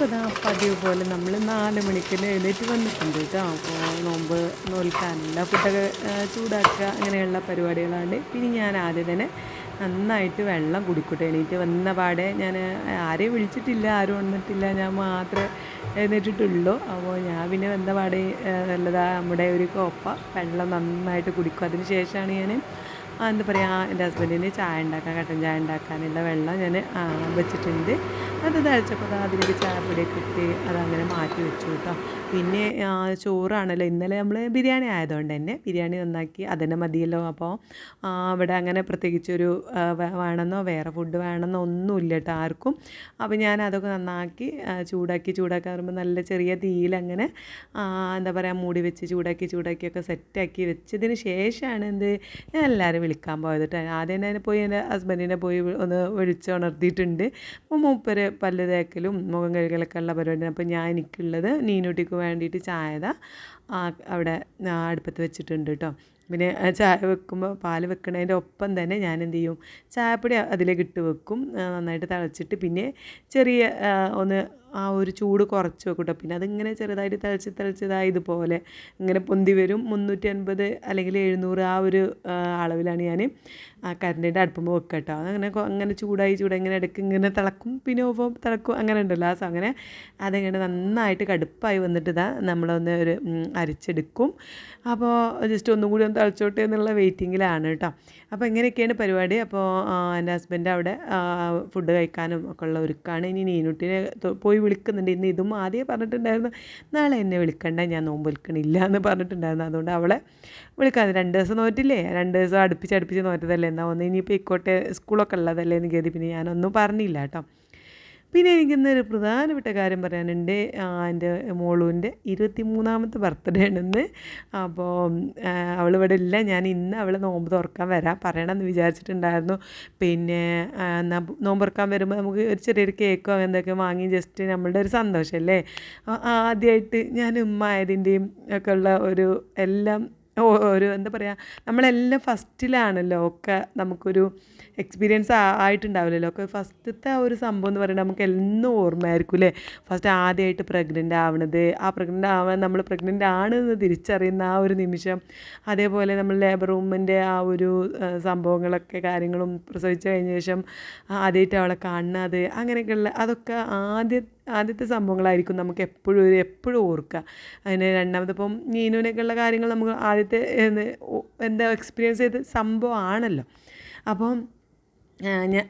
അപ്പോൾ ഇതാ പതിവ് പോലെ നമ്മൾ നാല് മണിക്ക് എഴുന്നേറ്റ് വന്നിട്ടുണ്ട് കേട്ടോ. അപ്പോൾ നോമ്പ് നോൽക്കാനുള്ള ഫുഡൊക്കെ ചൂടാക്കുക അങ്ങനെയുള്ള പരിപാടികളാണ് പിന്നെ ഞാൻ ആദ്യം തന്നെ നന്നായിട്ട് വെള്ളം കുടിക്കട്ടെ. എണീറ്റ് വന്ന പാടെ ഞാൻ ആരെയും വിളിച്ചിട്ടില്ല ആരും വന്നിട്ടില്ല. ഞാൻ മാത്രമേ എഴുന്നേറ്റിട്ടുള്ളൂ. അപ്പോൾ ഞാൻ പിന്നെ വന്ന പാടെ നല്ലതാണ് നല്ലതാ നമ്മുടെ ഒരു കോപ്പ വെള്ളം നന്നായിട്ട് കുടിക്കും. അതിന് ശേഷമാണ് ഞാൻ എന്താ പറയുക എന്റെ ഹസ്ബൻഡിന് ചായ ഉണ്ടാക്കാൻ കട്ടൻ ചായ ഉണ്ടാക്കാനുള്ള വെള്ളം ഞാൻ വെച്ചിട്ടുണ്ട്. അത് തളിച്ചപ്പോൾ ദാ അതിലേക്ക് ചായപ്പൊടിയൊക്കെ ഇട്ട് അതങ്ങനെ മാറ്റി വെച്ചു കേട്ടോ. പിന്നെ ചോറാണല്ലോ. ഇന്നലെ നമ്മൾ ബിരിയാണി ആയതുകൊണ്ട് തന്നെ ബിരിയാണി നന്നാക്കി അതന്നെ മതിയല്ലോ. അപ്പോൾ അവിടെ അങ്ങനെ പ്രത്യേകിച്ചൊരു വേണമെന്നോ വേറെ ഫുഡ് വേണമെന്നോ ഒന്നുമില്ല കേട്ടോ ആർക്കും. അപ്പോൾ ഞാൻ അതൊക്കെ നന്നാക്കി ചൂടാക്കി ചൂടാക്കാൻ പറയുമ്പോൾ നല്ല ചെറിയ തീയിൽ അങ്ങനെ എന്താ പറയുക മൂടി വെച്ച് ചൂടാക്കി ചൂടാക്കിയൊക്കെ സെറ്റാക്കി വെച്ചതിന് ശേഷമാണ് എന്ത് ഞാൻ എല്ലാവരും വിളിക്കാൻ പോയത് കേട്ടോ. ആദ്യം തന്നെ പോയി എന്റെ ഹസ്ബൻഡിനെ പോയി ഒന്ന് ഒന്ന് വിളിച്ചുണർത്തിയിട്ടുണ്ട്. അപ്പോൾ മൂപ്പര് പല്ല് തേക്കലും മുഖം കഴുകലൊക്കെ ഉള്ള പരിപാടി അപ്പോൾ ഞാൻ എനിക്കുള്ളത് നീനൂട്ടിക്ക് വേണ്ടിയിട്ട് ചായത. അവിടെ അടുപ്പത്ത് വെച്ചിട്ടുണ്ട് കേട്ടോ പിന്നെ ചായ വെക്കുമ്പോൾ പാൽ വെക്കുന്നതിന്റെ ഒപ്പം തന്നെ ഞാൻ എന്ത് ചെയ്യും? ചായപ്പൊടി അതിലേക്ക് ഇട്ട് വെക്കും. നന്നായിട്ട് തിളച്ചിട്ട് പിന്നെ ചെറിയ ഒന്ന് ആ ഒരു ചൂട് കുറച്ച് വെക്കും കേട്ടോ പിന്നെ അതിങ്ങനെ ചെറുതായിട്ട് തിളച്ച് തിളച്ചതായി ഇതുപോലെ. ഇങ്ങനെ പൊന്തി വരും. മുന്നൂറ്റി അൻപത് അല്ലെങ്കിൽ എഴുന്നൂറ് ആ ഒരു അളവിലാണ് ഞാൻ കരണ്ടിന്റെ അടുപ്പുമ്പോൾ വെക്കുക കേട്ടോ അതങ്ങനെ അങ്ങനെ ചൂടായി ചൂടായി ഇങ്ങനെ ഇടയ്ക്ക് ഇങ്ങനെ തിളക്കും. പിന്നെ ഓഫ് തിളക്കും. അങ്ങനെ ഉണ്ടല്ലോ ആ അങ്ങനെ അതങ്ങനെ നന്നായിട്ട് കടുപ്പായി വന്നിട്ട് ഇതാ നമ്മളൊന്ന് ഒരു അരിച്ചെടുക്കും. അപ്പോൾ ജസ്റ്റ് ഒന്നും കൂടി ഒന്ന് തിളച്ചോട്ടെ എന്നുള്ള വെയിറ്റിങ്ങിലാണ് കേട്ടോ. അപ്പോൾ ഇങ്ങനെയൊക്കെയാണ് പരിപാടി. അപ്പോൾ എന്റെ ഹസ്ബൻഡ് അവിടെ ഫുഡ് കഴിക്കാനും ഒക്കെ ഉള്ള ഒരുക്കാണ്. ഇനി നീനുട്ടിനെ തൊ- പോയി വിളിക്കുന്നുണ്ട്. ഇന്ന് ഇതും ആദ്യമേ പറഞ്ഞിട്ടുണ്ടായിരുന്നു. നാളെ എന്നെ വിളിക്കണ്ട ഞാൻ നോമ്പ് വിൽക്കണില്ല എന്ന് പറഞ്ഞിട്ടുണ്ടായിരുന്നു. അതുകൊണ്ട് അവളെ വിളിക്കാതെ രണ്ട് ദിവസം നോറ്റില്ലേ? രണ്ട് ദിവസം അടുപ്പിച്ച് അടുപ്പിച്ച് നോറ്റതല്ലേ? എന്നാൽ ഒന്ന് ഇനിയിപ്പോൾ ഇക്കോട്ടെ സ്കൂളൊക്കെ ഉള്ളതല്ലേ എന്ന് കരുതി പിന്നെ ഞാനൊന്നും പറഞ്ഞില്ല കേട്ടോ. പിന്നെ എനിക്കിന്നൊരു പ്രധാനപ്പെട്ട കാര്യം പറയാനുണ്ട്. എന്റെ മോളുവിന്റെ ഇരുപത്തി മൂന്നാമത്തെ ബർത്ത്ഡേ ആണെന്ന്. അപ്പോൾ അവൾ ഇവിടെ ഇല്ല. ഞാൻ ഇന്ന് അവൾ നോമ്പ് തുറക്കാൻ വരാം. പറയണമെന്ന് വിചാരിച്ചിട്ടുണ്ടായിരുന്നു. പിന്നെ നോമ്പ് തുറക്കാൻ വരുമ്പോൾ നമുക്ക് ഒരു ചെറിയൊരു കേക്കോ എന്തൊക്കെ വാങ്ങി ജസ്റ്റ് നമ്മളുടെ ഒരു സന്തോഷമല്ലേ ആദ്യമായിട്ട് ഞാൻ ഉമ്മ ആയതിന്റെയും ഒക്കെ ഉള്ള ഒരു എല്ലാം ഒരു എന്താ പറയുക നമ്മളെല്ലാം ഫസ്റ്റിലാണല്ലോ ഒക്കെ നമുക്കൊരു എക്സ്പീരിയൻസ് ആയിട്ടുണ്ടാവില്ലല്ലോ. ഒക്കെ ഫസ്റ്റത്തെ ആ ഒരു സംഭവം എന്ന് പറയുന്നത് നമുക്ക് എന്നും ഓർമ്മയായിരിക്കും അല്ലേ? ഫസ്റ്റ് ആദ്യമായിട്ട് പ്രഗ്നന്റ് ആവണത്. ആ പ്രഗ്നന്റ് ആവാൻ നമ്മൾ പ്രഗ്നന്റ് എന്ന് തിരിച്ചറിയുന്ന ആ ഒരു നിമിഷം അതേപോലെ നമ്മൾ ലേബർ റൂമിന്റെ ആ ഒരു സംഭവങ്ങളൊക്കെ കാര്യങ്ങളും പ്രസവിച്ച് കഴിഞ്ഞ ശേഷം ആദ്യമായിട്ട് അവളെ കാണുന്നത് അങ്ങനെയൊക്കെയുള്ള അതൊക്കെ ആദ്യ ആദ്യത്തെ സംഭവങ്ങളായിരിക്കും നമുക്ക് എപ്പോഴും ഒരു എപ്പോഴും ഓർക്കുക അതിന് രണ്ടാമത് ഇപ്പം നീനുവിനൊക്കെയുള്ള കാര്യങ്ങൾ നമുക്ക് ആദ്യത്തെ എന്താ എക്സ്പീരിയൻസ് ചെയ്ത സംഭവമാണല്ലോ അപ്പം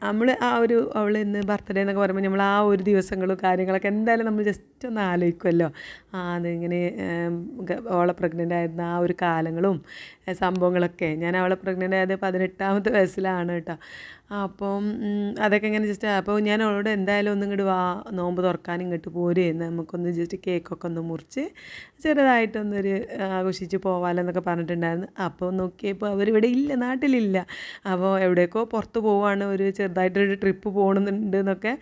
നമ്മൾ ആ ഒരു അവൾ ഇന്ന് ബർത്ത്ഡേ എന്നൊക്കെ പറയുമ്പോൾ നമ്മൾ ആ ഒരു ദിവസങ്ങളും കാര്യങ്ങളൊക്കെ എന്തായാലും നമ്മൾ ജസ്റ്റ് ഒന്ന് ആലോചിക്കുമല്ലോ ആ അതിങ്ങനെ അവളെ പ്രഗ്നന്റ് ആയിരുന്ന ആ ഒരു കാലങ്ങളും സംഭവങ്ങളൊക്കെ. ഞാൻ അവളെ പ്രഗ്നന്റ് ആയത് പതിനെട്ടാമത്തെ വയസ്സിലാണ് കേട്ടോ. അപ്പം അതൊക്കെ ഇങ്ങനെ ജസ്റ്റ് അപ്പോൾ ഞാൻ അവളോട് എന്തായാലും ഒന്നും ഇങ്ങോട്ട് വാ നോമ്പ് തുറക്കാനും ഇങ്ങോട്ട് എന്ന് നമുക്കൊന്ന് ജസ്റ്റ് കേക്കൊക്കെ ഒന്ന് മുറിച്ച് ചെറുതായിട്ടൊന്നൊരു ആഘോഷിച്ച് പോവാലോ എന്നൊക്കെ പറഞ്ഞിട്ടുണ്ടായിരുന്നു. അപ്പോൾ നോക്കിയപ്പോൾ അവരിവിടെ ഇല്ല നാട്ടിലില്ല. അപ്പോൾ എവിടേക്കോ പുറത്ത് പോവാണ് ഒരു ചെറുതായിട്ടൊരു ട്രിപ്പ് പോകണമെന്നുണ്ട് എന്നൊക്കെ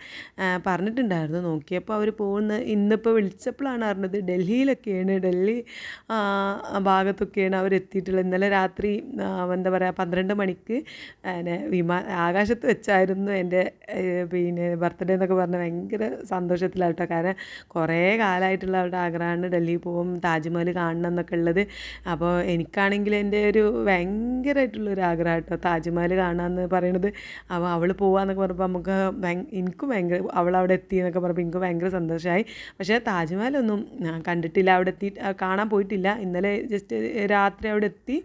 പറഞ്ഞിട്ടുണ്ടായിരുന്നു. നോക്കിയപ്പോൾ അവർ പോകുന്ന ഇന്നിപ്പോൾ വിളിച്ചപ്പോഴാണ് അറിഞ്ഞത്. ഡൽഹിയിലൊക്കെയാണ് ഡൽഹി ഭാഗത്തൊക്കെയാണ് അവരെത്തിയിട്ടുള്ളത്. ഇന്നലെ രാത്രി എന്താ പറയുക പന്ത്രണ്ട് മണിക്ക് വിമാ വിമാ ആകാശത്ത് വെച്ചായിരുന്നു എന്റെ പിന്നെ ബർത്ത്ഡേ എന്നൊക്കെ പറഞ്ഞാൽ ഭയങ്കര സന്തോഷത്തിലാട്ടോ. കാരണം കുറേ കാലമായിട്ടുള്ള അവരുടെ ആഗ്രഹമാണ് ഡൽഹി പോകും താജ്മഹൽ കാണണം എന്നൊക്കെ ഉള്ളത്. അപ്പോൾ എനിക്കാണെങ്കിൽ എന്റെ ഒരു ഭയങ്കരമായിട്ടുള്ളൊരു ആഗ്രഹം കേട്ടോ താജ്മഹൽ കാണാമെന്ന് പറയണത്. അപ്പോൾ അവൾ പോവാന്നൊക്കെ പറഞ്ഞപ്പോൾ നമുക്ക് എനിക്കും ഭയങ്കര അവൾ അവിടെ എത്തി എന്നൊക്കെ പറഞ്ഞപ്പോൾ എനിക്ക് ഭയങ്കര സന്തോഷമായി. പക്ഷേ താജ്മഹലൊന്നും കണ്ടിട്ടില്ല അവിടെ എത്തി കാണാൻ പോയിട്ടില്ല. ഇന്നലെ ജസ്റ്റ് രാത്രി അവിടെ എത്തി.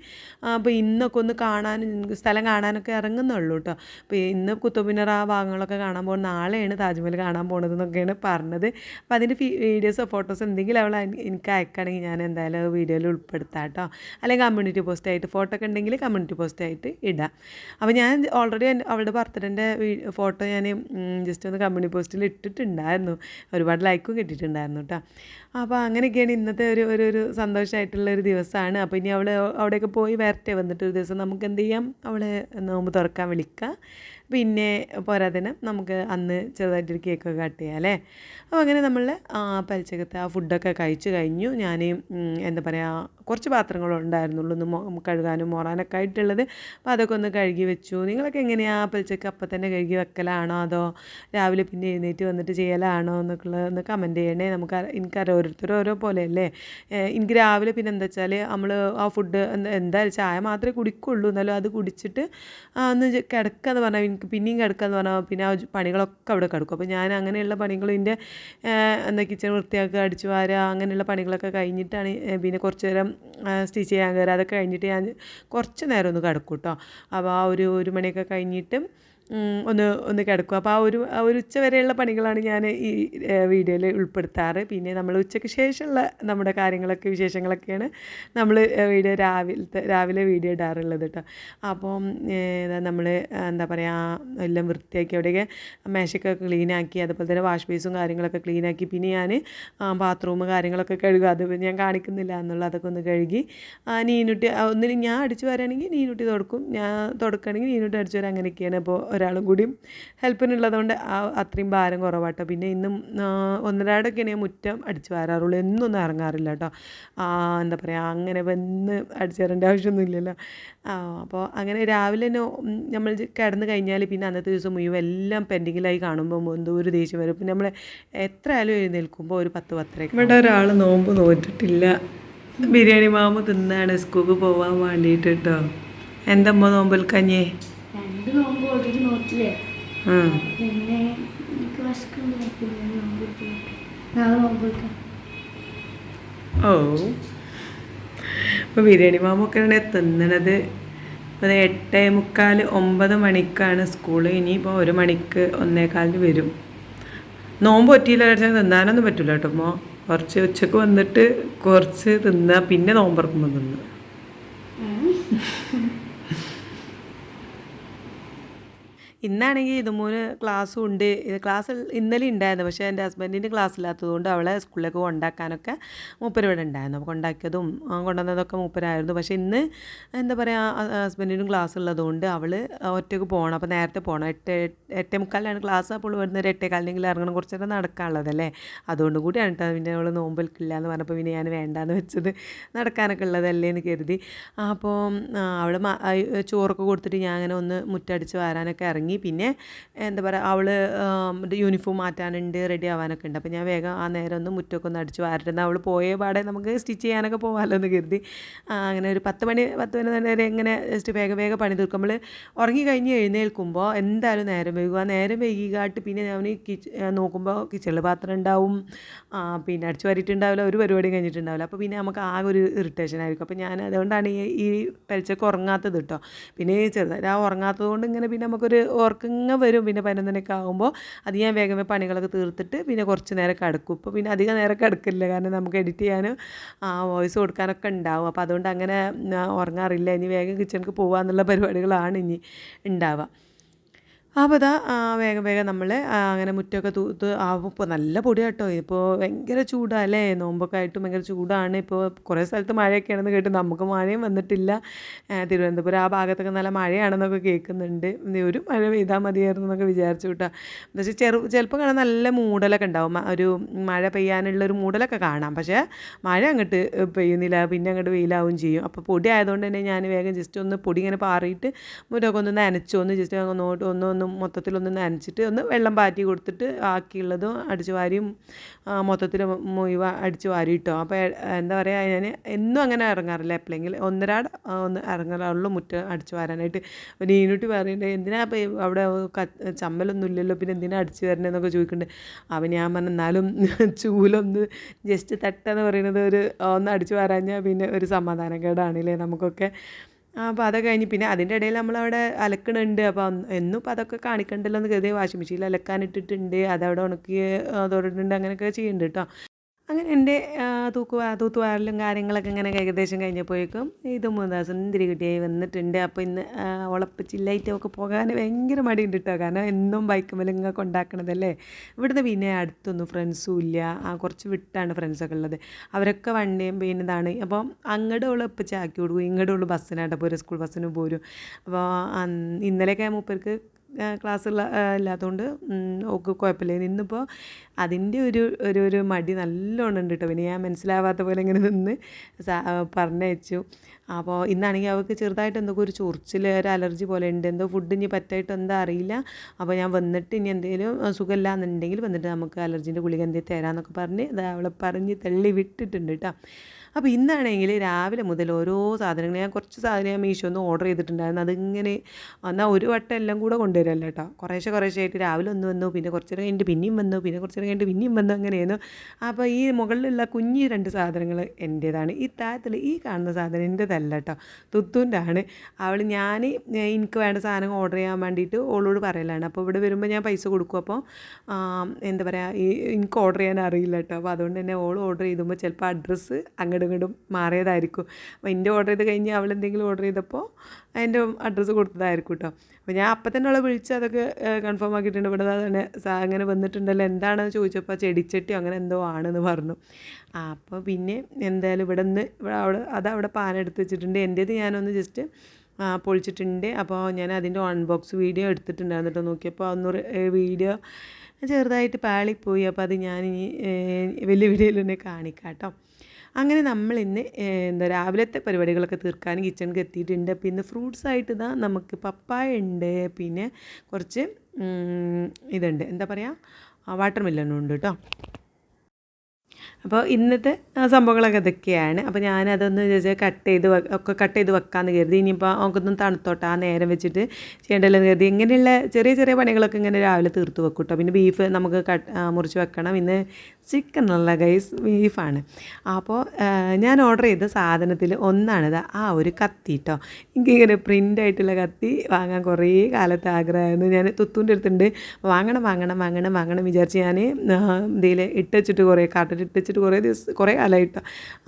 അപ്പോൾ ഇന്നൊക്കെ ഒന്ന് കാണാൻ സ്ഥലം കാണാനൊക്കെ ഇറങ്ങുന്നുള്ളൂ കേട്ടോ. അപ്പോൾ ഇന്ന് കുത്തുബിനർ ആ ഭാഗങ്ങളൊക്കെ കാണാൻ പോകുന്നത് നാളെയാണ് താജ്മഹൽ കാണാൻ പോണതെന്നൊക്കെയാണ് പറഞ്ഞത്. അപ്പോൾ അതിന്റെ വീഡിയോസോ ഫോട്ടോസോ എന്തെങ്കിലും അവൾ എനിക്ക് അയക്കുകയാണെങ്കിൽ ഞാൻ എന്തായാലും വീഡിയോയിൽ ഉൾപ്പെടുത്താം കേട്ടോ അല്ലെങ്കിൽ കമ്മ്യൂണിറ്റി പോസ്റ്റ് ആയിട്ട് ഫോട്ടോ ഒക്കെ ഉണ്ടെങ്കിൽ കമ്മ്യൂണിറ്റി പോസ്റ്റ് ആയിട്ട് ഇടാം. അപ്പോൾ ഞാൻ ഓൾറെഡി അവളുടെ ബർത്ത്ഡേന്റെ ഫോട്ടോ ഞാൻ ജസ്റ്റ് ഒന്ന് കമ്മ്യൂണിറ്റി പോസ്റ്റിൽ ഇട്ടിട്ടുണ്ടായിരുന്നു. ഒരുപാട് ലൈക്കും കിട്ടിയിട്ടുണ്ടായിരുന്നു കേട്ടോ അപ്പോൾ അങ്ങനെയൊക്കെയാണ് ഇന്നത്തെ ഒരു ഒരു ഒരു സന്തോഷമായിട്ടുള്ള ഒരു ദിവസമാണ് അപ്പോൾ ഇനി അവൾ അവിടെയൊക്കെ പോയി വരട്ടെ. വന്നിട്ട് ഒരു ദിവസം നമുക്ക് എന്ത് ചെയ്യാം? അവളെ നോമ്പ് തുറക്കാൻ വിളിക്കാം. പിന്നെ പോരാതിന് നമുക്ക് അന്ന് ചെറുതായിട്ടൊരു കേക്കൊക്കെ കട്ട് ചെയ്യാം അല്ലേ? അപ്പോൾ അങ്ങനെ നമ്മൾ ആ പലിച്ചകത്ത് ആ ഫുഡൊക്കെ കഴിച്ചു കഴിഞ്ഞു. ഞാൻ എന്താ പറയുക കുറച്ച് പാത്രങ്ങളുണ്ടായിരുന്നുള്ളൂ ഒന്ന് കഴുകാനും മോറാനൊക്കെ ആയിട്ടുള്ളത്. അപ്പോൾ അതൊക്കെ ഒന്ന് കഴുകി വെച്ചു. നിങ്ങളൊക്കെ എങ്ങനെയാണ് പലിച്ചക്ക അപ്പം തന്നെ കഴുകി വെക്കലാണോ? അതോ രാവിലെ പിന്നെ എഴുന്നേറ്റ് വന്നിട്ട് ചെയ്യലാണോ? എന്നൊക്കെ ഒന്ന് കമന്റ് ചെയ്യണേ. നമുക്ക് എനിക്കറിയാം. ഓരോരുത്തരും ഓരോ പോലെയല്ലേ? എനിക്ക് രാവിലെ പിന്നെ എന്താ വെച്ചാൽ നമ്മൾ ആ ഫുഡ് എന്താ ചായ മാത്രമേ കുടിക്കുള്ളൂ. എന്നാലും അത് കുടിച്ചിട്ട് ഒന്ന് കിടക്കുക കിടക്കാന്ന് പറഞ്ഞാൽ എനിക്ക് പിന്നെയും കിടക്കാന്ന് പറഞ്ഞാൽ പിന്നെ ആ പണികളൊക്കെ അവിടെ കിടക്കും. അപ്പോൾ ഞാൻ അങ്ങനെയുള്ള പണികളും എന്റെ എന്താ കിച്ചൺ വൃത്തിയാക്കുക അടിച്ചു വാരുക അങ്ങനെയുള്ള പണികളൊക്കെ കഴിഞ്ഞിട്ടാണ് പിന്നെ കുറച്ച് നേരം സ്റ്റിച്ച് ചെയ്യാൻ കയറുക. അതൊക്കെ കഴിഞ്ഞിട്ട് ഞാൻ കുറച്ച് നേരം ഒന്ന് കിടക്കും കേട്ടോ അപ്പോൾ ആ ഒരു ഒരു മണിയൊക്കെ കഴിഞ്ഞിട്ട് ഒന്ന് ഒന്ന് കിടക്കും. അപ്പോൾ ആ ഒരു ആ ഒരു ഉച്ച വരെയുള്ള പണികളാണ് ഞാൻ ഈ വീഡിയോയിൽ ഉൾപ്പെടുത്താറ്. പിന്നെ നമ്മൾ ഉച്ചയ്ക്ക് ശേഷമുള്ള നമ്മുടെ കാര്യങ്ങളൊക്കെ വിശേഷങ്ങളൊക്കെയാണ് നമ്മൾ വീഡിയോ രാവിലത്തെ രാവിലെ വീഡിയോ ഇടാറുള്ളത് കേട്ടോ അപ്പം നമ്മൾ എന്താ പറയുക എല്ലാം വൃത്തിയാക്കി അവിടെയൊക്കെ മേശയൊക്കെ ക്ലീനാക്കി അതുപോലെ തന്നെ വാഷ് ബേസും കാര്യങ്ങളൊക്കെ ക്ലീനാക്കി പിന്നെ ഞാൻ ബാത്റൂം കാര്യങ്ങളൊക്കെ കഴുകുക അത് ഞാൻ കാണിക്കുന്നില്ല എന്നുള്ള അതൊക്കെ ഒന്ന് കഴുകി നീനുട്ടി ഒന്നിന് ഞാൻ അടിച്ചു വരാണെങ്കിൽ നീനുട്ടി തുടക്കും. ഞാൻ തുടക്കുകയാണെങ്കിൽ നീനുട്ടി അടിച്ചു വരാം. അങ്ങനെയൊക്കെയാണ്. അപ്പോൾ ഒരാളും കൂടിയും ഹെൽപ്പിനുള്ളതുകൊണ്ട് ആ അത്രയും ഭാരം കുറവാട്ടോ. പിന്നെ ഇന്നും ഒന്നരാടൊക്കെ ഞാൻ മുറ്റം അടിച്ച് വരാറുള്ളൂ. എന്നൊന്നും ഇറങ്ങാറില്ല കേട്ടോ. എന്താ പറയുക അങ്ങനെ വന്ന് അടിച്ചു വരേണ്ട ആവശ്യമൊന്നുമില്ലല്ലോ. ആ, അപ്പോൾ അങ്ങനെ രാവിലെ തന്നെ നമ്മൾ കിടന്ന് കഴിഞ്ഞാൽ പിന്നെ അന്നത്തെ ദിവസം മുഴുവൻ എല്ലാം പെൻഡിങ്ങിലായി കാണുമ്പോൾ എന്തോ ഒരു ദേഷ്യം വരും. പിന്നെ നമ്മൾ എത്ര ആയാലും എഴുന്നേൽക്കുമ്പോൾ ഒരു പത്ത് പത്തരയ്ക്ക് ഇവിടെ ഒരാൾ നോമ്പ് നോറ്റിട്ടില്ല. ബിരിയാണി മാമ തിന്നാണ്. സ്കൂൾക്ക് പോകാൻ വേണ്ടിയിട്ട് കേട്ടോ. എന്തമ്മ നോമ്പൽക്കഞ്ഞേ? രണ്ട് നോമ്പ് നോക്കില്ലേ ആ. പിന്നെ എനിക്ക് വിശക്കുണ്ട് പിന്നെ നോമ്പ് നാളെ നോമ്പ് ഓ. ഇപ്പോൾ ബിരിയാണി മാമൊക്കെയാണ് തിന്നണത് ഇപ്പോൾ ദേ എട്ടേ മുക്കാൽ ഒമ്പത് മണിക്കാണ് സ്കൂൾ ഇനിയിപ്പോൾ ഒരു മണിക്ക് ഒന്നേകാലിന് വരും. നോമ്പ് പറ്റിയില്ല കഴിച്ചാൽ തിന്നാനൊന്നും പറ്റില്ല കേട്ടോ അപ്പോൾ കുറച്ച് ഉച്ചയ്ക്ക് വന്നിട്ട് കുറച്ച് തിന്നുക പിന്നെ നോമ്പറക്കുമ്പോൾ തിന്നുക ഇന്നാണെങ്കിൽ ഇതുമൂന്ന് ക്ലാസ്സും ഉണ്ട്. ക്ലാസ് ഇന്നലെ ഉണ്ടായിരുന്നു. പക്ഷേ എന്റെ ഹസ്ബൻഡിന്റെ ക്ലാസ് ഇല്ലാത്തതുകൊണ്ട് അവളെ സ്കൂളിലേക്ക് കൊണ്ടാക്കാനൊക്കെ മൂപ്പര് ഇവിടെ ഉണ്ടായിരുന്നു. അപ്പോൾ കൊണ്ടാക്കിയതും കൊണ്ടുവന്നതൊക്കെ മൂപ്പരായിരുന്നു. പക്ഷേ ഇന്ന് എന്താ പറയുക ഹസ്ബൻഡിനും ക്ലാസ് ഉള്ളതുകൊണ്ട് അവൾ ഒറ്റയ്ക്ക് പോകണം. അപ്പോൾ നേരത്തെ പോകണം. എട്ട് എട്ടേ മുക്കാലിലാണ് ക്ലാസ്. അപ്പോൾ വരുന്ന ഒരു എട്ടേ കാലിനെങ്കിലും ഇറങ്ങണം. കുറച്ച് നേരം നടക്കാനുള്ളതല്ലേ? അതുകൊണ്ട് കൂടിയാണ് കേട്ടോ. പിന്നെ അവൾ നോമ്പൽക്കില്ല എന്ന് പറഞ്ഞപ്പോൾ പിന്നെ ഞാൻ വേണ്ടാന്ന് വെച്ചത് നടക്കാനൊക്കെ ഉള്ളതല്ലേ എന്ന് കരുതി. അപ്പോൾ അവൾ ചോറൊക്കെ കൊടുത്തിട്ട് ഞാൻ അങ്ങനെ ഒന്ന് മുറ്റടിച്ച് വരാനൊക്കെ ഇറങ്ങി. പിന്നെ എന്താ പറയുക അവൾ യൂണിഫോം മാറ്റാനുണ്ട് റെഡി ആവാനൊക്കെ ഉണ്ട്. അപ്പോൾ ഞാൻ വേഗം ആ നേരം ഒന്ന് മുറ്റമൊക്കെ ഒന്ന് അടിച്ച് വാരട്ടുന്ന അവൾ പോയ പാടെ നമുക്ക് സ്റ്റിച്ച് ചെയ്യാനൊക്കെ പോകാമല്ലോ എന്ന് കരുതി അങ്ങനെ ഒരു പത്ത് മണി പത്ത് മണി നേരെ ഇങ്ങനെ ജസ്റ്റ് വേഗം വേഗം പണി തീർക്കും. നമ്മൾ ഉറങ്ങി കഴിഞ്ഞ് എഴുന്നേൽക്കുമ്പോൾ എന്തായാലും നേരം വൈകുക നേരം വൈകിക്കാട്ട് പിന്നെ ഞാൻ കിച്ച് നോക്കുമ്പോൾ കിച്ചണിൽ പാത്രം ഉണ്ടാവും. പിന്നെ അടിച്ചു വാരിയിട്ടുണ്ടാവില്ല ഒരു പരിപാടി കഴിഞ്ഞിട്ടുണ്ടാവില്ല. അപ്പോൾ പിന്നെ നമുക്ക് ആകെ ഒരു ഇറിറ്റേഷൻ ആയിരിക്കും. അപ്പോൾ ഞാൻ അതുകൊണ്ടാണ് ഈ ഈ പലിച്ചക്ക് ഉറങ്ങാത്തത് കേട്ടോ പിന്നെ ചെറുതായിട്ട് ആ ഉറങ്ങാത്തത് കൊണ്ട് ഇങ്ങനെ പിന്നെ നമുക്കൊരു ഉറക്കങ്ങ വരും. പിന്നെ പതിനൊന്നരയൊക്കെ ആകുമ്പോൾ അത് ഞാൻ വേഗം വേഗം പണികളൊക്കെ തീർത്തിട്ട് പിന്നെ കുറച്ച് നേരം കിടക്കും. ഇപ്പോൾ പിന്നെ അധികം നേരം കിടക്കില്ല. കാരണം നമുക്ക് എഡിറ്റ് ചെയ്യാനും ആ വോയിസ് കൊടുക്കാനൊക്കെ ഉണ്ടാവും. അപ്പോൾ അതുകൊണ്ട് അങ്ങനെ ഉറങ്ങാറില്ല. ഇനി വേഗം കിച്ചണിക്ക് പോകാമെന്നുള്ള പരിപാടികളാണ് ഇനി ഉണ്ടാവുക. അപ്പോൾ ഇതാ വേഗം വേഗം നമ്മൾ അങ്ങനെ മുറ്റമൊക്കെ തൂത്ത് ആവും. ഇപ്പോൾ നല്ല പൊടി കേട്ടോ ഇപ്പോൾ ഭയങ്കര ചൂടല്ലേ നോമ്പൊക്കെ ആയിട്ടും ഭയങ്കര ചൂടാണ്. ഇപ്പോൾ കുറേ സ്ഥലത്ത് മഴയൊക്കെയാണെന്ന് കേട്ട് നമുക്ക് മഴയും വന്നിട്ടില്ല. തിരുവനന്തപുരം ആ ഭാഗത്തൊക്കെ നല്ല മഴയാണെന്നൊക്കെ കേൾക്കുന്നുണ്ട്. ഒരു മഴ പെയ്താൽ മതിയായിരുന്നു എന്നൊക്കെ വിചാരിച്ചു കേട്ടോ. എന്താ വെച്ചാൽ ചെറു ചിലപ്പോൾ കാണാൻ നല്ല മൂടലൊക്കെ ഉണ്ടാവും. ഒരു മഴ പെയ്യാനുള്ള ഒരു മൂടലൊക്കെ കാണാം. പക്ഷേ മഴ അങ്ങോട്ട് പെയ്യുന്നില്ല. പിന്നെ അങ്ങോട്ട് വെയിലാവും ചെയ്യും. അപ്പോൾ പൊടി ആയതുകൊണ്ട് തന്നെ ഞാൻ വേഗം ജസ്റ്റ് ഒന്ന് പൊടി ഇങ്ങനെ പാറിയിട്ട് മുറ്റമൊക്കെ ഒന്ന് നനച്ചു. ഒന്ന് ജസ്റ്റ് അങ്ങോട്ട് ഒന്ന് ഒന്ന് മൊത്തത്തിലൊന്ന് നനച്ചിട്ട് ഒന്ന് വെള്ളം പാറ്റി കൊടുത്തിട്ട് ബാക്കിയുള്ളതും അടിച്ചു വാരിയും മൊത്തത്തിൽ മുഴുവൻ അടിച്ചു വാരിയിട്ടോ. അപ്പോൾ എന്താ പറയുക ഞാൻ എന്നും അങ്ങനെ ഇറങ്ങാറില്ല എപ്പോഴെങ്കിലും ഒന്നരാട് ഒന്ന് ഇറങ്ങാറുള്ളൂ മുറ്റം അടിച്ചു വാരാനായിട്ട്. അപ്പോൾ നീനുട്ടി പറയുന്നുണ്ട് എന്തിനാ അപ്പോൾ അവിടെ ചമ്മലൊന്നും ഇല്ലല്ലോ പിന്നെ എന്തിനാ അടിച്ചു വരണേന്നൊക്കെ ചോദിക്കുന്നുണ്ട് അപ്പം ഞാൻ പറഞ്ഞു എന്നാലും ചൂലൊന്ന് ജസ്റ്റ് തട്ടെന്ന് പറയുന്നത് ഒരു ഒന്ന് അടിച്ചു വാരാഞ്ഞാൽ പിന്നെ ഒരു സമാധാനക്കേടാണല്ലേ നമുക്കൊക്കെ. അപ്പോൾ അതൊക്കെ കഴിഞ്ഞ് പിന്നെ അതിന്റെ ഇടയിൽ നമ്മളവിടെ അലക്കണുണ്ട്. അപ്പോൾ എന്നും ഇപ്പോൾ അതൊക്കെ കാണിക്കണ്ടല്ലോ എന്ന് കരുതി വാഷിംഗ് മെഷീനിൽ അലക്കാനിട്ടിട്ടുണ്ട്. അതവിടെ ഉണക്കി തോടിട്ടുണ്ട് അങ്ങനെയൊക്കെ ചെയ്യുന്നുണ്ട് കേട്ടോ അങ്ങനെ എന്റെ തൂക്കുവാ തൂത്തുവാരലും കാര്യങ്ങളൊക്കെ ഇങ്ങനെ ഏകദേശം കഴിഞ്ഞപ്പോഴേക്കും ഇത് മൂന്നാസം തിരികെട്ടിയായി വന്നിട്ടുണ്ട്. അപ്പോൾ ഇന്ന് ഉളപ്പിച്ചില്ലായിട്ടൊക്കെ പോകാൻ ഭയങ്കര മടിയുണ്ട് കേട്ടോ കാരണം എന്നും ബൈക്ക് മേലെ ഇങ്ങനെ കൊണ്ടാക്കണതല്ലേ? ഇവിടുന്ന് പിന്നെ അടുത്തൊന്നും ഫ്രണ്ട്സും ഇല്ല. കുറച്ച് വിട്ടാണ് ഫ്രണ്ട്സൊക്കെ ഉള്ളത്. അവരൊക്കെ വണ്ടിയും പിന്നെ ഇതാണ് അപ്പോൾ അങ്ങോട്ട് ഉള്ള ഇപ്പച്ചാക്കി കൊടുക്കും ഉള്ള ബസ്സിനായിട്ട് പോരും സ്കൂൾ ബസ്സിന് പോരും. അപ്പോൾ ഇന്നലെയൊക്കെ മൂപ്പർക്ക് ക്ലാസ്സുള്ള ഇല്ലാത്തതുകൊണ്ട് ഓക്ക് കുഴപ്പമില്ല ഇന്നിപ്പോൾ അതിന്റെ ഒരു ഒരു ഒരു മടി നല്ലോണം ഉണ്ട് കേട്ടോ പിന്നെ ഞാൻ മനസ്സിലാവാത്ത പോലെ ഇങ്ങനെ നിന്ന് പറഞ്ഞയച്ചു. അപ്പോൾ ഇന്നാണെങ്കിൽ അവൾക്ക് ചെറുതായിട്ട് എന്തൊക്കെ ഒരു ചൊറിച്ചിൽ ഒരു അലർജി പോലെ ഉണ്ട്. എന്തോ ഫുഡ് ഇനി പറ്റായിട്ട് എന്താ അറിയില്ല. അപ്പോൾ ഞാൻ വന്നിട്ട് ഇനി എന്തെങ്കിലും സുഖമില്ല എന്നുണ്ടെങ്കിൽ വന്നിട്ട് നമുക്ക് അലർജീന്റെ ഗുളിക എന്തെങ്കിലും തരാമെന്നൊക്കെ പറഞ്ഞ് അത് അവളെ പറഞ്ഞ് തള്ളി വിട്ടിട്ടുണ്ട് കേട്ടോ അപ്പോൾ ഇന്നാണെങ്കിൽ രാവിലെ മുതൽ ഓരോ സാധനങ്ങൾ ഞാൻ കുറച്ച് സാധനം ഞാൻ മീഷോ ഒന്ന് ഓർഡർ ചെയ്തിട്ടുണ്ടായിരുന്നു. അതിങ്ങനെ എന്നാൽ ഒരു വട്ടം എല്ലാം കൂടെ കൊണ്ടുവരുമല്ലോ കേട്ടോ കുറേശ്ശെ കുറേശ്ശെ ആയിട്ട് രാവിലെ ഒന്ന് വന്നു പിന്നെ കുറച്ച് നേരം കഴിഞ്ഞിട്ട് പിന്നെയും വന്നു പിന്നെ കുറച്ച് നേരം കഴിഞ്ഞിട്ട് പിന്നെയും വന്നു അങ്ങനെയായിരുന്നു. അപ്പോൾ ഈ മുകളിലുള്ള കുഞ്ഞി രണ്ട് സാധനങ്ങൾ എന്റേതാണ് ഈ താഴത്തിൽ ഈ കാണുന്ന സാധനം എന്റേതല്ല കേട്ടോ തുത്തൂന്റെ ആണ് അവൾ ഞാൻ എനിക്ക് വേണ്ട സാധനം ഓർഡർ ചെയ്യാൻ വേണ്ടിയിട്ട് ഓളോട് പറയലാണ്. അപ്പോൾ ഇവിടെ വരുമ്പോൾ ഞാൻ പൈസ കൊടുക്കും. അപ്പോൾ എന്താ പറയുക ഈ എനിക്ക് ഓർഡർ ചെയ്യാൻ അറിയില്ല കേട്ടോ അപ്പോൾ അതുകൊണ്ട് തന്നെ ഓൾ ഓർഡർ ചെയ്തുമ്പോൾ ചിലപ്പോൾ അഡ്രസ്സ് അങ്ങോട്ടും ഇങ്ങോട്ടും മാറിയതായിരിക്കും. അപ്പോൾ എന്റെ ഓർഡർ ചെയ്ത് കഴിഞ്ഞ് അവൾ എന്തെങ്കിലും ഓർഡർ ചെയ്തപ്പോൾ അതിന്റെ അഡ്രസ്സ് കൊടുത്തതായിരിക്കും കേട്ടോ അപ്പോൾ ഞാൻ അപ്പം തന്നെ അവളെ വിളിച്ച് അതൊക്കെ കൺഫേം ആക്കിയിട്ടുണ്ട്. ഇവിടെ തന്നെ അങ്ങനെ വന്നിട്ടുണ്ടല്ലോ. എന്താണെന്ന് ചോദിച്ചപ്പോൾ ചെടിച്ചട്ടിയോ അങ്ങനെ എന്തോ ആണെന്ന് പറഞ്ഞു. അപ്പോൾ പിന്നെ എന്തായാലും ഇവിടെ നിന്ന് ഇവിടെ അവിടെ അത് അവിടെ പാനെടുത്ത് വെച്ചിട്ടുണ്ട്. എന്റേത് ഞാനൊന്ന് ജസ്റ്റ് പൊളിച്ചിട്ടുണ്ട്. അപ്പോൾ ഞാൻ അതിന്റെ അൺബോക്സ് വീഡിയോ എടുത്തിട്ടുണ്ടായിരുന്നു കേട്ടോ നോക്കിയപ്പോൾ ഒന്നൂറ് വീഡിയോ ചെറുതായിട്ട് പാളിപ്പോയി. അപ്പോൾ അത് ഞാനിനി വലിയ വീഡിയോയിൽ തന്നെ കാണിക്കാം കേട്ടോ അങ്ങനെ നമ്മൾ ഇന്ന് എന്താ രാവിലത്തെ പരിപാടികളൊക്കെ തീർക്കാൻ കിച്ചണിൽ എത്തിയിട്ടുണ്ട്. പിന്നെ ഫ്രൂട്ട്സ് ആയിട്ട് ഇതാ നമുക്ക് പപ്പായ ഉണ്ട് പിന്നെ കുറച്ച് ഇതുണ്ട്. എന്താ പറയുക വാട്ടർ മെല്ലനും ഉണ്ട് കേട്ടോ. അപ്പോൾ ഇന്നത്തെ സംഭവങ്ങളൊക്കെ ഇതൊക്കെയാണ്. അപ്പോൾ ഞാനതൊന്ന് ചോദിച്ചാൽ കട്ട് ചെയ്ത് ഒക്കെ കട്ട് ചെയ്ത് വെക്കാമെന്ന് കരുതി. ഇനിയിപ്പോൾ നമുക്കൊന്നും തണുത്തോട്ടെ ആ നേരം വെച്ചിട്ട് ചെയ്യേണ്ടല്ലോ കരുതി. ഇങ്ങനെയുള്ള ചെറിയ ചെറിയ പണികളൊക്കെ ഇങ്ങനെ രാവിലെ തീർത്ത് വെക്കും കേട്ടോ. പിന്നെ ബീഫ് നമുക്ക് കട്ട് മുറിച്ച് വെക്കണം. ഇന്ന് ചിക്കൻ അല്ല ഗൈസ് ബീഫാണ് അപ്പോൾ ഞാൻ ഓർഡർ ചെയ്ത സാധനത്തിൽ ഒന്നാണിത്. ആ ഒരു കത്തി കേട്ടോ എനിക്കിങ്ങനെ പ്രിന്റ് ആയിട്ടുള്ള കത്തി വാങ്ങാൻ കുറേ കാലത്ത് ആഗ്രഹമായിരുന്നു. ഞാൻ തുത്തൂന്റെ അടുത്തുണ്ട്. വാങ്ങണം വാങ്ങണം വാങ്ങണം വാങ്ങണം വിചാരിച്ച് ഞാൻ ഇതിൽ ഇട്ടച്ചിട്ട് കുറേ കാട്ടിൽ ഇട്ടച്ചിട്ട് കുറേ ദിവസം കുറേ കാലമായിട്ടോ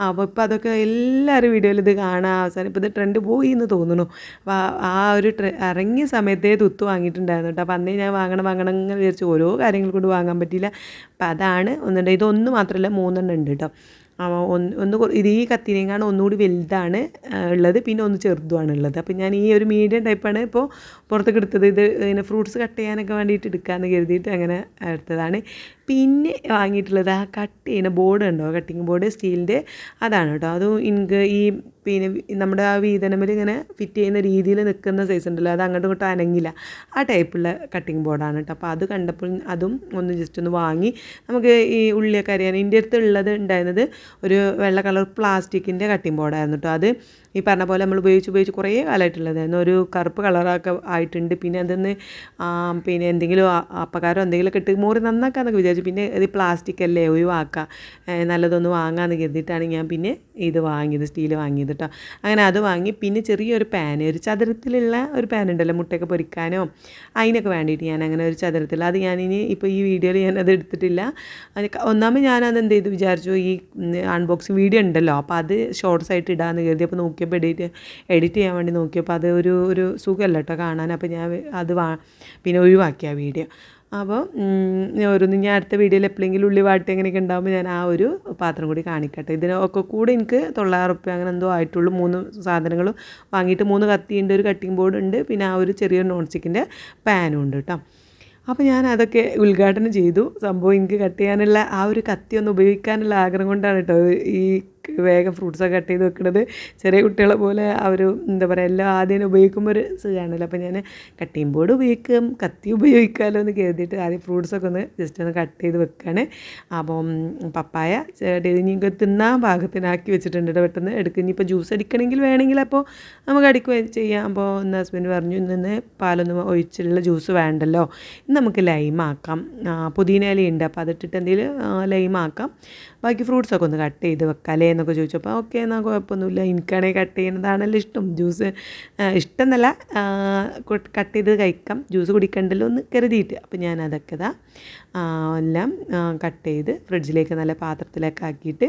അപ്പോൾ ഇപ്പോൾ അതൊക്കെ എല്ലാവരും വീഡിയോയിൽ ഇത് കാണാം അവസാനം ഇപ്പോൾ ഇത് ട്രെൻഡ് പോയി എന്ന് തോന്നുന്നു. അപ്പോൾ ആ ഒരു ട്രെ ഇറങ്ങിയ സമയത്തേ തുത്ത് വാങ്ങിയിട്ടുണ്ടായിരുന്നു കേട്ടോ അപ്പോൾ അന്നേ ഞാൻ വാങ്ങണം വാങ്ങണം എന്ന് വിചാരിച്ച് ഓരോ കാര്യങ്ങൾ കൊണ്ട് വാങ്ങാൻ പറ്റിയില്ല. അപ്പോൾ അതാണ് ഒന്നുണ്ട്. ഇതൊന്ന് മാത്രമല്ല മൂന്നെണ്ണം ഉണ്ട് കേട്ടോ ഒന്ന് ഒന്ന് ഇത് ഈ കത്തിനേക്കാണ് ഒന്നുകൂടി വലുതാണ് ഉള്ളത്. പിന്നെ ഒന്ന് ചെറുതുമാണ് ഉള്ളത്. അപ്പോൾ ഞാൻ ഈ ഒരു മീഡിയം ടൈപ്പാണ് ഇപ്പോൾ പുറത്തേക്ക് എടുത്തത്. ഇത് ഇങ്ങനെ ഫ്രൂട്ട്സ് കട്ട് ചെയ്യാനൊക്കെ വേണ്ടിയിട്ട് എടുക്കാമെന്ന് കരുതിയിട്ട് അങ്ങനെ എടുത്തതാണ്. പിന്നെ വാങ്ങിയിട്ടുള്ളത് ആ കട്ട് ചെയ്യുന്ന ബോർഡ് ഉണ്ടോ? കട്ടിങ് ബോർഡ് സ്റ്റീലിന്റെ അതാണ് കേട്ടോ. അതും ഇൻക്ക് ഈ പിന്നെ നമ്മുടെ ആ വീതനമിൽ ഇങ്ങനെ ഫിറ്റ് ചെയ്യുന്ന രീതിയിൽ നിൽക്കുന്ന സൈസ് ഉണ്ടല്ലോ. അത് അങ്ങോട്ടും ഇങ്ങോട്ടും അനങ്ങില്ല. ആ ടൈപ്പുള്ള കട്ടിങ് ബോർഡാണ് കേട്ടോ. അപ്പോൾ അത് കണ്ടപ്പോൾ അതും ഒന്ന് ജസ്റ്റ് ഒന്ന് വാങ്ങി. നമുക്ക് ഈ ഉള്ളിയൊക്കെ അറിയാൻ എന്റെ അടുത്ത് ഉള്ളത് ഉണ്ടായിരുന്നത് ഒരു വെള്ള കളർ പ്ലാസ്റ്റിക്കിന്റെ കട്ടിങ് ബോർഡായിരുന്നു കേട്ടോ. അത് ഈ പറഞ്ഞ പോലെ നമ്മൾ ഉപയോഗിച്ച് ഉപയോഗിച്ച് കുറേ കാലമായിട്ടുള്ളതായിരുന്നു. ഒരു കറുപ്പ് കളറൊക്കെ ആയിട്ടുണ്ട്. പിന്നെ അതൊന്ന് പിന്നെ എന്തെങ്കിലും അപ്പകാരം എന്തെങ്കിലുമൊക്കെ ഇട്ട് മോറി നന്നാക്കാന്നൊക്കെ വിചാരിച്ചു പിന്നെ ഇത് പ്ലാസ്റ്റിക് അല്ലേ ഒഴിവാക്കാം. നല്ലതൊന്ന് വാങ്ങാമെന്ന് കരുതിയിട്ടാണ് ഞാൻ പിന്നെ ഇത് വാങ്ങിയത് സ്റ്റീൽ വാങ്ങിയത് കേട്ടോ അങ്ങനെ അത് വാങ്ങി പിന്നെ ചെറിയൊരു പാൻ ഒരു ചതുരത്തിലുള്ള ഒരു പാൻ ഉണ്ടല്ലോ മുട്ടയൊക്കെ പൊരിക്കാനോ അതിനൊക്കെ വേണ്ടിയിട്ട് ഞാൻ അങ്ങനെ ഒരു ചതുരത്തിൽ. അത് ഞാനിനി ഇപ്പോൾ ഈ വീഡിയോയിൽ ഞാൻ അത് എടുത്തിട്ടില്ല. ഒന്നാമത് ഞാനത് എന്ത് ചെയ്തു വിചാരിച്ചു ഈ അൺബോക്സിങ് വീഡിയോ ഉണ്ടല്ലോ അപ്പോൾ അത് ഷോർട്സ് ആയിട്ട് ഇടാമെന്ന് കരുതി അപ്പോൾ നോക്കിയപ്പോൾ എഡിറ്റ് എഡിറ്റ് ചെയ്യാൻ വേണ്ടി നോക്കിയപ്പോൾ അത് ഒരു ഒരു സുഖമല്ല കേട്ടോ കാണാൻ. അപ്പോൾ ഞാൻ അത് വാ പിന്നെ ഒഴിവാക്കി ആ വീഡിയോ അപ്പോൾ ഓരോന്ന് ഞാൻ അടുത്ത വീഡിയോയിൽ എപ്പോഴെങ്കിലും ഉള്ളി വാട്ടി അങ്ങനെയൊക്കെ ഉണ്ടാകുമ്പോൾ ഞാൻ ആ ഒരു പാത്രം കൂടി കാണിക്കട്ടെ. ഇതിനൊക്കെ കൂടെ എനിക്ക് തൊള്ളായിരം റുപ്യ അങ്ങനെ എന്തോ ആയിട്ടുള്ളൂ. മൂന്ന് സാധനങ്ങളും വാങ്ങിയിട്ട് മൂന്ന് കത്തിയുണ്ട് ഒരു കട്ടിംഗ് ബോർഡ് ഉണ്ട് പിന്നെ ആ ഒരു ചെറിയൊരു നോൺ സ്റ്റിക്കിന്റെ പാനും ഉണ്ട് കേട്ടോ അപ്പോൾ ഞാൻ അതൊക്കെ ഉദ്ഘാടനം ചെയ്തു. സംഭവം എനിക്ക് കട്ട് ചെയ്യാനുള്ള ആ ഒരു കത്തി ഒന്ന് ഉപയോഗിക്കാനുള്ള ആഗ്രഹം കൊണ്ടാണ് കേട്ടോ ഈ വേഗം ഫ്രൂട്ട്സൊക്കെ കട്ട് ചെയ്ത് വെക്കുന്നത് ചെറിയ കുട്ടികളെ പോലെ അവർ എന്താ പറയുക എല്ലാം ആദ്യം ഉപയോഗിക്കുമ്പോൾ ഒരു സുഖമാണല്ലോ അപ്പോൾ ഞാൻ കട്ടിങ് ബോർഡ് ഉപയോഗിക്കാം കത്തി ഉപയോഗിക്കാമല്ലോ എന്ന് കരുതിയിട്ട് ആദ്യം ഫ്രൂട്ട്സൊക്കെ ഒന്ന് ജസ്റ്റ് ഒന്ന് കട്ട് ചെയ്ത് വെക്കുകയാണ് അപ്പം പപ്പായ ഇനിയൊക്കെ തിന്നാൻ പാകത്തിനാക്കി വെച്ചിട്ടുണ്ട് പെട്ടെന്ന്. എടുക്കുക ഇനിയിപ്പോൾ ജ്യൂസ് അടിക്കണമെങ്കിൽ വേണമെങ്കിൽ അപ്പോൾ നമുക്ക് അടിക്കുക ചെയ്യാം. അപ്പോൾ ഇന്ന് ഹസ്ബൻഡ് പറഞ്ഞു ഇന്ന് പാലൊന്നും ഒഴിച്ചുള്ള ജ്യൂസ് വേണ്ടല്ലോ. നമുക്ക് ലൈമാക്കാം പുതിന ഉണ്ട് അപ്പോൾ അതിട്ടിട്ട് എന്തെങ്കിലും ലൈമാക്കാം ബാക്കി ഫ്രൂട്ട്സൊക്കെ ഒന്ന് കട്ട് ചെയ്ത് വെക്കാലേ എന്നൊക്കെ ചോദിച്ചപ്പോൾ ഓക്കെ എന്നാൽ കുഴപ്പമൊന്നുമില്ല. എനിക്കാണെങ്കിൽ കട്ട് ചെയ്യുന്നതാണല്ലോ ഇഷ്ടം. ജ്യൂസ് ഇഷ്ടം എന്നല്ല കട്ട് ചെയ്ത് കഴിക്കാം. ജ്യൂസ് കുടിക്കണ്ടല്ലോ എന്ന് കരുതിയിട്ട്. അപ്പോൾ ഞാൻ അതൊക്കെ ഇതാ എല്ലാം കട്ട് ചെയ്ത് ഫ്രിഡ്ജിലേക്ക് നല്ല പാത്രത്തിലൊക്കെ ആക്കിയിട്ട്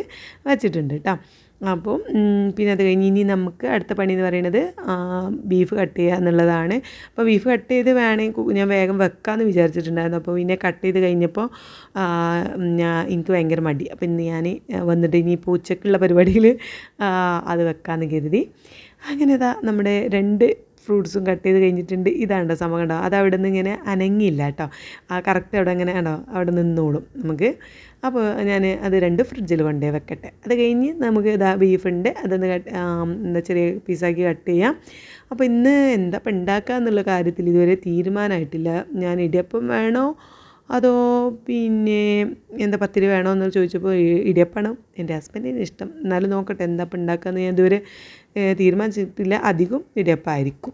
വെച്ചിട്ടുണ്ട് കേട്ടോ അപ്പോൾ ഉം, പിന്നെ അത് കഴിഞ്ഞ് ഇനി നമുക്ക് അടുത്ത പണി എന്ന് പറയുന്നത് ബീഫ് കട്ട് ചെയ്യുക എന്നുള്ളതാണ്. അപ്പോൾ ബീഫ് കട്ട് ചെയ്ത് വേണമെങ്കിൽ ഞാൻ വേഗം വെക്കാമെന്ന് വിചാരിച്ചിട്ടുണ്ടായിരുന്നു. അപ്പോൾ പിന്നെ കട്ട് ചെയ്ത് കഴിഞ്ഞപ്പോൾ ഞാൻ എനിക്ക് ഭയങ്കര മടി. അപ്പോൾ ഇന്ന് ഞാൻ വന്നിട്ട് ഇനിയിപ്പോൾ ഉച്ചക്കുള്ള പരിപാടിയിൽ അത് വെക്കാമെന്ന് കരുതി. അങ്ങനെ ഇതാ നമ്മുടെ രണ്ട് ഫ്രൂട്ട്സും കട്ട് ചെയ്ത് കഴിഞ്ഞിട്ടുണ്ട്. ഇതാണ്ടോ സംഭവം കണ്ടോ? അത് അവിടെ നിന്ന് ഇങ്ങനെ അനങ്ങിയില്ല കേട്ടോ ആ കറക്റ്റ് അവിടെ അങ്ങനെ ആണോ അവിടെ നിന്നോളും നമുക്ക്. അപ്പോൾ ഞാൻ അത് രണ്ട് ഫ്രിഡ്ജിൽ കൊണ്ടേ വെക്കട്ടെ. അത് കഴിഞ്ഞ് നമുക്ക് ഇതാ ബീഫുണ്ട് അതൊന്ന് എന്താ ചെറിയ പീസാക്കി കട്ട് ചെയ്യാം. അപ്പോൾ ഇന്ന് എന്താ ഇപ്പം ഉണ്ടാക്കുക എന്നുള്ള കാര്യത്തിൽ ഇതുവരെ തീരുമാനമായിട്ടില്ല. ഞാൻ ഇടിയപ്പം വേണോ? അതോ പിന്നെ എന്താ പത്തിരി വേണോ എന്ന് ചോദിച്ചപ്പോൾ ഇടിയപ്പണം എന്റെ ഹസ്ബൻഡിന് ഇഷ്ടം. എന്നാലും നോക്കട്ടെ എന്താ ഇപ്പം ഉണ്ടാക്കുകയെന്ന് ഞാൻ ഇതുവരെ തീരുമാനിച്ചിട്ടില്ല. അധികം ഇടിയപ്പമായിരിക്കും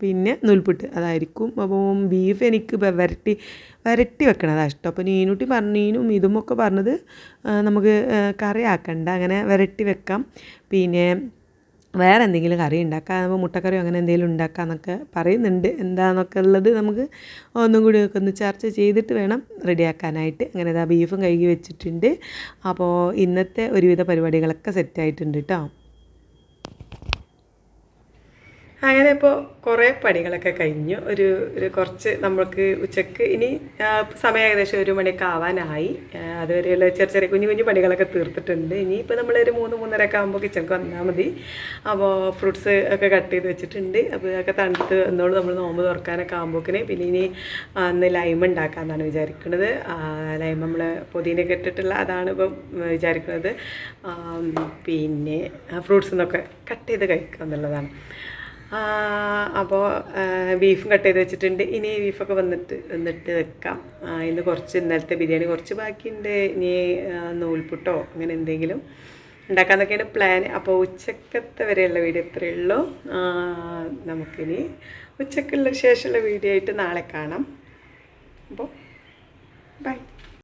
പിന്നെ നൂൽപുട്ട് അതായിരിക്കും. അപ്പം ബീഫ് എനിക്ക് വരട്ടി വരട്ടി വെക്കണതാണ് ഇഷ്ടം. അപ്പോൾ നീനുട്ടി പറഞ്ഞു നീനും ഇതുമൊക്കെ പറഞ്ഞത് ആ, നമുക്ക് കറി ആക്കണ്ട അങ്ങനെ വരട്ടി വെക്കാം. പിന്നെ വേറെ എന്തെങ്കിലും കറി ഉണ്ടാക്കാം. മുട്ടക്കറിയോ അങ്ങനെ എന്തെങ്കിലും ഉണ്ടാക്കാം എന്നൊക്കെ പറയുന്നുണ്ട്. എന്താണെന്നൊക്കെ ഉള്ളത് നമുക്ക് ഒന്നും കൂടി ഒക്കെ ഒന്ന് ചർച്ച ചെയ്തിട്ട് വേണം റെഡിയാക്കാനായിട്ട്. അങ്ങനെ ഇതാ ബീഫും കഴുകി വെച്ചിട്ടുണ്ട്. അപ്പോൾ ഇന്നത്തെ ഒരുവിധ പരിപാടികളൊക്കെ സെറ്റായിട്ടുണ്ട് കേട്ടോ അങ്ങനെ ഇപ്പോൾ കുറേ പണികളൊക്കെ കഴിഞ്ഞു. ഒരു ഒരു കുറച്ച് നമ്മൾക്ക് ഉച്ചയ്ക്ക് ഇനി സമയം ഏകദേശം ഒരു മണിയൊക്കെ ആവാനായി. അതുവരെയുള്ള ചെറിയ ചെറിയ കുഞ്ഞു കുഞ്ഞു പണികളൊക്കെ തീർത്തിട്ടുണ്ട്. ഇനിയിപ്പോൾ നമ്മളൊരു മൂന്ന് മൂന്നര ഒക്കെ ആകുമ്പോൾ കിച്ചണിക്ക് വന്നാൽ മതി. അപ്പോൾ ഫ്രൂട്ട്സ് ഒക്കെ കട്ട് ചെയ്ത് വെച്ചിട്ടുണ്ട്. അപ്പോൾ ഇതൊക്കെ തണുത്ത് എന്നോട് നമ്മൾ നോമ്പ് തുറക്കാനൊക്കെ ആകുമ്പോക്കിന് പിന്നെ ഇനി അന്ന് ലൈമ ഉണ്ടാക്കാമെന്നാണ് വിചാരിക്കുന്നത് ലൈമ നമ്മൾ പുതിനൊക്കെ കെട്ടിട്ടുള്ള അതാണ് ഇപ്പം വിചാരിക്കുന്നത് പിന്നെ ഫ്രൂട്ട്സ് എന്നൊക്കെ കട്ട് ചെയ്ത് കഴിക്കുക എന്നുള്ളതാണ് അപ്പോൾ ബീഫും കട്ട് ചെയ്ത് വെച്ചിട്ടുണ്ട്. ഇനി ബീഫൊക്കെ വന്നിട്ട് വന്നിട്ട് വെക്കാം. ഇന്ന് കുറച്ച് ഇന്നലത്തെ ബിരിയാണി കുറച്ച് ബാക്കിയുണ്ട്. ഇനി നൂൽപുട്ടോ അങ്ങനെ എന്തെങ്കിലും ഉണ്ടാക്കാന്നൊക്കെയാണ് പ്ലാൻ അപ്പോൾ ഉച്ചക്കത്തെ വരെയുള്ള വീഡിയോ ഇത്രയേ ഉള്ളൂ. നമുക്കിനി ഉച്ചക്കുള്ള ശേഷമുള്ള വീഡിയോ ആയിട്ട് നാളെ കാണാം. അപ്പോൾ ബൈ